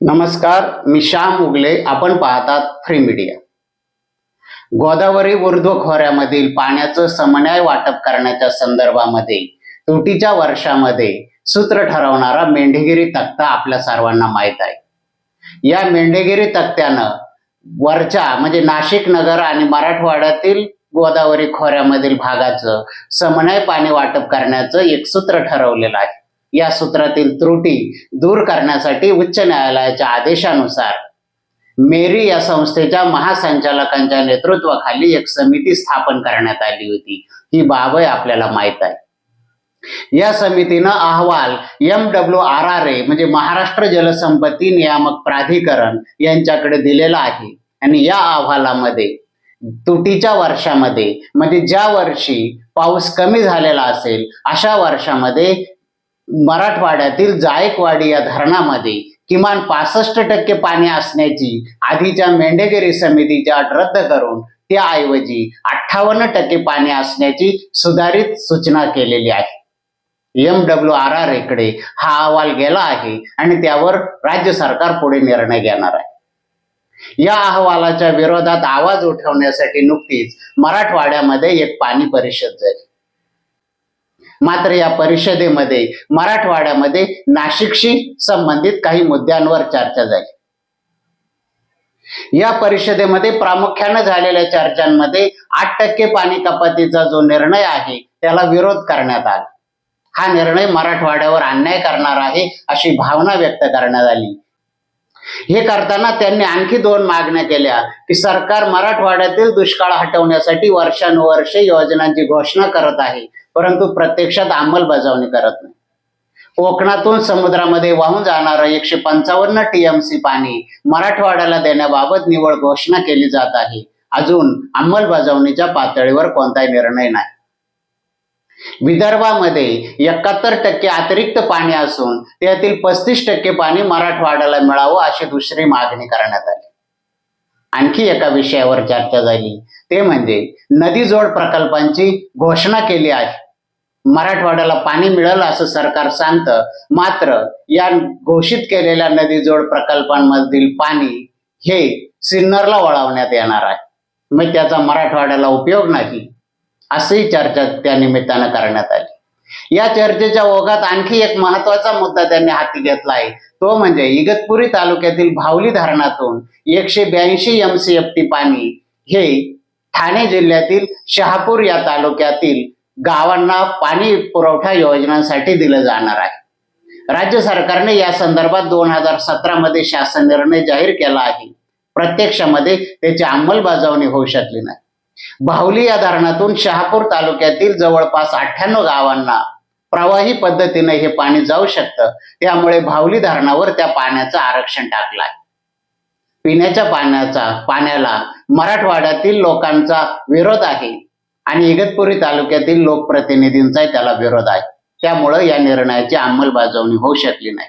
नमस्कार मी श्याम उगले. आपण पाहतात फ्री मीडिया गोदावरी ऊर्ध्व खोऱ्यामधील पाण्याचं समन्याय वाटप करण्याच्या संदर्भामध्ये तुटीच्या वर्षामध्ये सूत्र ठरवणारा मेंढेगिरी तक्ता आपल्या सर्वांना माहीत आहे. या मेंढेगिरी तक्त्यानं वरच्या म्हणजे नाशिक नगर आणि मराठवाड्यातील गोदावरी खोऱ्यामधील भागाचं समन्वय पाणी वाटप करण्याचं एक सूत्र ठरवलेलं आहे. या सूत्रातील त्रुटी दूर करण्यासाठी उच्च न्यायालयाच्या आदेशानुसार मेरी या संस्थेच्या महासंचालकांच्या नेतृत्वाखाली एक समिती स्थापन करण्यात आली होती. ही बाबही आपल्याला माहीत आहे. या समितीनं अहवाल M W R R A म्हणजे महाराष्ट्र जलसंपत्ती नियामक प्राधिकरण यांच्याकडे दिलेला आहे. आणि या अहवालामध्ये तुटीच्या वर्षामध्ये म्हणजे ज्या वर्षी पाऊस कमी झालेला असेल अशा वर्षामध्ये मराठवाड्यातील जायकवाडी या धरणामध्ये किमान पासष्ट टक्के पाणी असण्याची आधीच्या मेंढेगिरी समितीची अट रद्द करून त्याऐवजी अठ्ठावन्न टक्के पाणी असण्याची सुधारित सूचना केलेली आहे. एम डब्ल्यू आर आर इकडे हा अहवाल गेला आहे आणि त्यावर राज्य सरकार पुढे निर्णय घेणार आहे. या अहवालाच्या विरोधात आवाज उठवण्यासाठी नुकतीच मराठवाड्यामध्ये एक पाणी परिषद झाली. मात्र या परिषदेमध्ये मराठवाड्यामध्ये नाशिकशी संबंधित काही मुद्द्यांवर चर्चा झाली. या परिषदेमध्ये प्रामुख्याने झालेल्या चर्चांमध्ये आठ टक्के पाणी कपातीचा जो निर्णय आहे त्याला विरोध करण्यात आला. हा निर्णय मराठवाड्यावर अन्याय करणार आहे अशी भावना व्यक्त करण्यात आली. हे करताना त्यांनी आणखी दोन मागण्या केल्या की सरकार मराठवाड्यातील दुष्काळ हटवण्यासाठी वर्षानुवर्षे योजनांची घोषणा करत आहे. परंतु प्रत्यक्षात अंमलबजावणी करत नाही. कोकणातून समुद्रामध्ये वाहून जाणारं एकशे पंचावन्न टीएमसी पाणी मराठवाड्याला देण्याबाबत निवड घोषणा केली जात आहे. अजून अंमलबजावणीच्या पातळीवर कोणताही निर्णय नाही. विदर्भामध्ये एकाहत्तर टक्के अतिरिक्त पाणी असून त्यातील पस्तीस टक्के पाणी मराठवाड्याला मिळावं अशी दुसरी मागणी करण्यात आली. आणखी एका विषयावर चर्चा झाली. ते म्हणजे नदी जोड प्रकल्पांची घोषणा केली आहे. मराठवाड्याला पाणी मिळेल असं सरकार सांगतं मात्र या घोषित केलेल्या नदी जोड प्रकल्पांमधील पाणी हे सिन्नरला वळवण्यात येणार आहे. मग त्याचा मराठवाड्याला उपयोग नाही अशी चर्चा त्या निमित्तानं करण्यात आली. या चर्चेच्या ओघात आणखी एक महत्त्वाचा मुद्दा त्यांनी हाती घेतला आहे. तो म्हणजे इगतपुरी तालुक्यातील भावली धरणातून एकशे ब्याऐंशी एम सी एफ टी पाणी हे ठाणे जिल्ह्यातील शहापूर या तालुक्यातील गावांना पाणी पुरवठा योजनांसाठी दिलं जाणार आहे. राज्य सरकारने या संदर्भात दोन हजार सतरा मध्ये शासन निर्णय जाहीर केला आहे. प्रत्यक्षामध्ये त्याची अंमलबजावणी होऊ शकली नाही. बाहुली या धरणातून शहापूर तालुक्यातील जवळपास अठ्ठ्याण्णव गावांना प्रवाही पद्धतीने हे पाणी जाऊ शकतं. त्यामुळे भावली धरणावर त्या पाण्याचं आरक्षण टाकलं आहे. पिण्याच्या पाण्याचा पाण्याला मराठवाड्यातील लोकांचा विरोध आहे. आणि इगतपुरी तालुक्यातील लोकप्रतिनिधींचाही त्याला विरोध आहे. त्यामुळं या निर्णयाची अंमलबजावणी होऊ शकली नाही.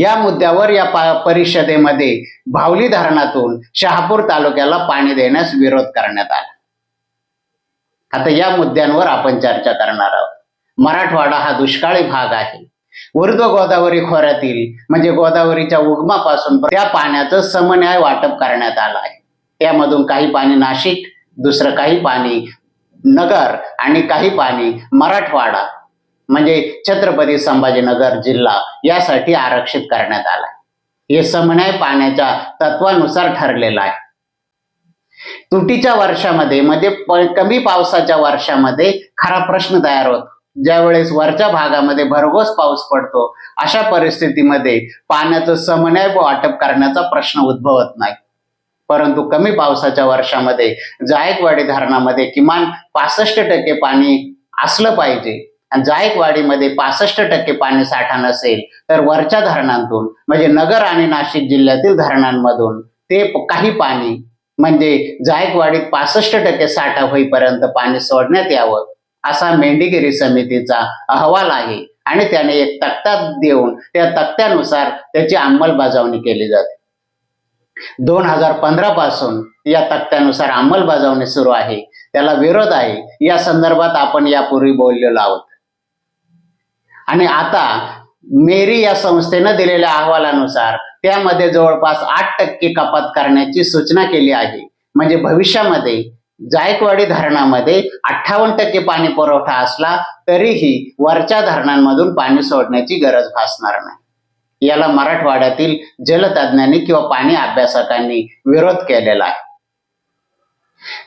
या मुद्द्यावर या परिषदेमध्ये भावली धरणातून शहापूर तालुक्याला पाणी देण्यास विरोध करण्यात आला. आता या मुद्द्यांवर आपण चर्चा करणार आहोत. मराठवाडा हा दुष्काळी भाग आहे. ऊर्ध्व गोदावरी खोऱ्यातील म्हणजे गोदावरीच्या उगमापासून त्या पाण्याचं समन्याय वाटप करण्यात आलं आहे. त्यामधून काही पाणी नाशिक दुसरं काही पाणी नगर आणि काही पाणी मराठवाडा म्हणजे छत्रपती संभाजीनगर जिल्हा यासाठी आरक्षित करण्यात आला हे समन्वय पाण्याच्या तत्वानुसार ठरलेलं आहे. तुटीच्या वर्षामध्ये म्हणजे कमी पावसाच्या वर्षामध्ये खरा प्रश्न तयार होतो. ज्यावेळेस वरच्या भागामध्ये भरघोस पाऊस पडतो अशा परिस्थितीमध्ये पाण्याचं समन्वय वाटप करण्याचा प्रश्न उद्भवत नाही. परंतु कमी पावसाच्या वर्षामध्ये जायकवाडी धरणामध्ये किमान पासष्ट टक्के पाणी असलं पाहिजे. आणि जायकवाडीमध्ये पासष्ट टक्के पाणी साठा नसेल तर वरच्या धरणांतून म्हणजे नगर आणि नाशिक जिल्ह्यातील धरणांमधून ते काही पाणी म्हणजे जायकवाडीत पासष्ट टक्के साठा होईपर्यंत पाणी सोडण्यात यावं असा मेंढीगिरी समितीचा अहवाल आहे. आणि त्याने एक तक्ता देऊन त्या तक्त्यानुसार त्याची अंमलबजावणी केली जाते. दोन हजार पंधरा पासून या तक्त्यानुसार अंमलबजावणी सुरू आहे. त्याला विरोध आहे. या संदर्भात आपण यापूर्वी बोललेलो आहोत. आणि आता मेरी या संस्थेनं दिलेल्या अहवालानुसार त्यामध्ये जवळपास आठ टक्के कपात करण्याची सूचना केली आहे. म्हणजे भविष्यामध्ये जायकवाडी धरणामध्ये अठ्ठावन्न टक्के पाणी पुरवठा असला तरीही वरच्या धरणांमधून पाणी सोडण्याची गरज भासणार नाही. याला मराठवाड्यातील जलतज्ञांनी किंवा पाणी अभ्यासकांनी विरोध केलेला आहे.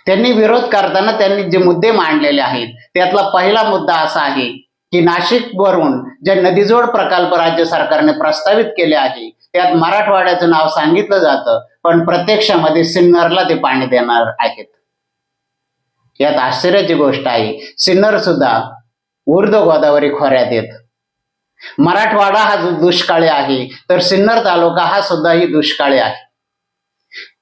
त्यांनी विरोध करताना त्यांनी जे मुद्दे मांडलेले आहेत त्यातला पहिला मुद्दा असा आहे की नाशिक वरून जे नदीजोड प्रकल्प राज्य सरकारने प्रस्तावित केले आहे त्यात मराठवाड्याचं नाव सांगितलं जातं पण प्रत्यक्षामध्ये सिन्नरला ते पाणी देणार आहेत. यात आश्चर्याची गोष्ट आहे सिन्नर सुद्धा ऊर्ध्व गोदावरी खोऱ्यात येत. मराठवाडा हा दुष्काळी आहे तर सिन्नर तालुका हा सुद्धा ही दुष्काळी आहे.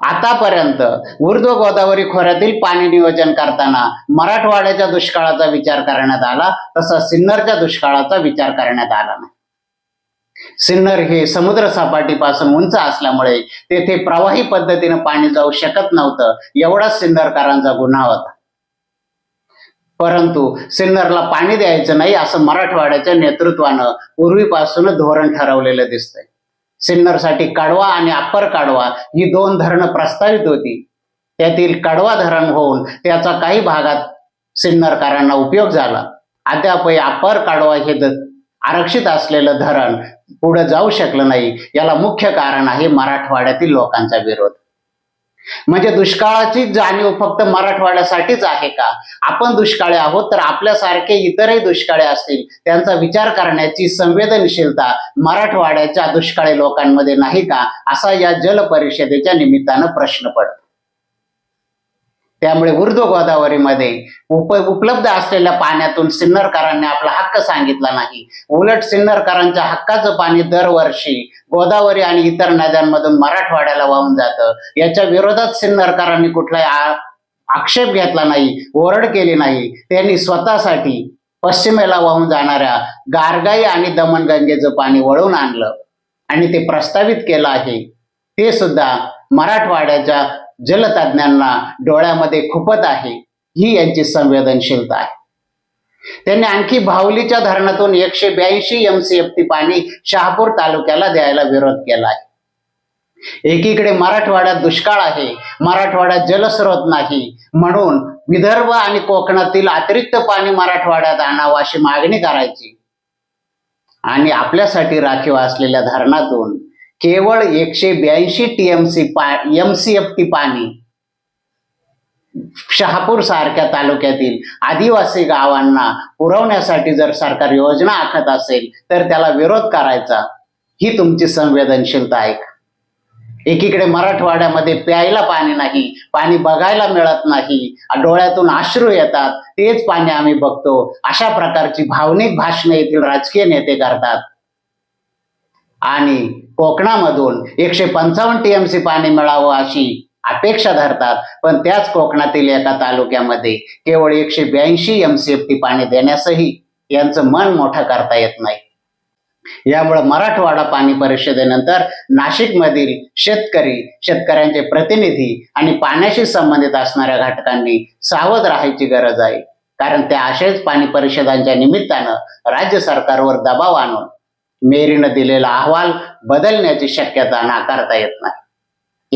आतापर्यंत ऊर्ध्व गोदावरी खोऱ्यातील पाणी नियोजन करताना मराठवाड्याच्या दुष्काळाचा विचार करण्यात आला तसा सिन्नरच्या दुष्काळाचा विचार करण्यात आला नाही. सिन्नर हे समुद्र सपाटीपासून उंच असल्यामुळे तेथे प्रवाही पद्धतीने पाणी जाऊ शकत नव्हतं एवढाच सिन्नरकरांचा गुन्हा होता. परंतु सिन्नरला पाणी द्यायचं नाही असं मराठवाड्याच्या नेतृत्वानं पूर्वीपासून धोरण ठरवलेलं दिसतंय. सिन्नरसाठी कडवा आणि अप्पर कडवा ही दोन धरणं प्रस्तावित होती. त्यातील कडवा धरण होऊन त्याचा काही भागात सिन्नरकरांना उपयोग झाला. अद्यापही अप्पर कडवा हे आरक्षित असलेलं धरण पुढे जाऊ शकलं नाही. याला मुख्य कारण आहे मराठवाड्यातील लोकांचा विरोध. म्हणजे दुष्काळाची जाणीव फक्त मराठवाड्यासाठीच आहे का? आपण दुष्काळी आहोत तर आपल्यासारखे इतरही दुष्काळी असतील त्यांचा विचार करण्याची संवेदनशीलता मराठवाड्याच्या दुष्काळी लोकांमध्ये नाही का? असा या जल परिषदेच्या निमित्तानं प्रश्न पडतो. त्यामुळे ऊर्ध्व गोदावरीमध्ये उप उपलब्ध असलेल्या पाण्यातून सिन्नरकरांनी आपला हक्क सांगितला नाही. उलट सिन्नरकरांच्या हक्काचं पाणी दरवर्षी गोदावरी आणि इतर नद्यांमधून मराठवाड्याला वाहून जातं. याच्या विरोधात सिन्नरकरांनी कुठलाही आक्षेप घेतला नाही ओरड केली नाही. त्यांनी स्वतःसाठी पश्चिमेला वाहून जाणाऱ्या गारगाई आणि दमणगंगेचं पाणी वळवून आणलं आणि ते प्रस्तावित केलं आहे. ते सुद्धा मराठवाड्याच्या जलतज्ञांना डोळ्यामध्ये खुपत आहे ही यांची संवेदनशीलता आहे. त्यांनी आणखी भावलीच्या धरणातून एकशे ब्याऐंशी एमसीएफटी पाणी शहापूर तालुक्याला द्यायला विरोध केला आहे. एकीकडे मराठवाड्यात दुष्काळ आहे मराठवाड्यात जलस्रोत नाही म्हणून विदर्भ आणि कोकणातील अतिरिक्त पाणी मराठवाड्यात आणावं अशी मागणी करायची. आणि आपल्यासाठी राखीव असलेल्या धरणातून केवळ एकशे ब्याऐंशी टीएमसी पा एमसीएफटी पाणी शहापूर सारख्या तालुक्यातील आदिवासी गावांना पुरवण्यासाठी जर सरकार योजना आखत असेल तर त्याला विरोध करायचा ही तुमची संवेदनशीलता आहे एकीकडे मराठवाड्यामध्ये प्यायला पाणी नाही पाणी बघायला मिळत नाही डोळ्यातून अश्रू येतात तेच पाणी आम्ही बघतो अशा प्रकारची भावनिक भाषणे येथील राजकीय नेते करतात. आणि कोकणामधून एकशे पंचावन्न टीएमसी पाणी मिळावं अशी अपेक्षा धरतात. पण त्याच कोकणातील एका तालुक्यामध्ये केवळ एकशे ब्याऐंशी एमसीएफटी पाणी देण्यासही यांचं मन मोठं करता येत नाही. यामुळे मराठवाडा पाणी परिषदेनंतर नाशिकमधील शेतकरी शेतकऱ्यांचे प्रतिनिधी आणि पाण्याशी संबंधित असणाऱ्या घटकांनी सावध राहायची गरज आहे. कारण त्या अशाच पाणी परिषदांच्या निमित्तानं राज्य सरकारवर दबाव आणून मेरीनं दिलेला अहवाल बदलण्याची शक्यता नाकारता येत नाही.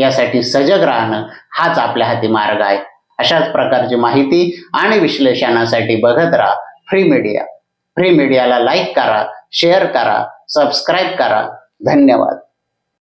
यासाठी सजग राहणं हाच आपल्या हाती मार्ग आहे. अशाच प्रकारची माहिती आणि विश्लेषणासाठी बघत राहा फ्री मीडिया. फ्री मीडियाला लाईक करा शेअर करा सबस्क्राईब करा. धन्यवाद.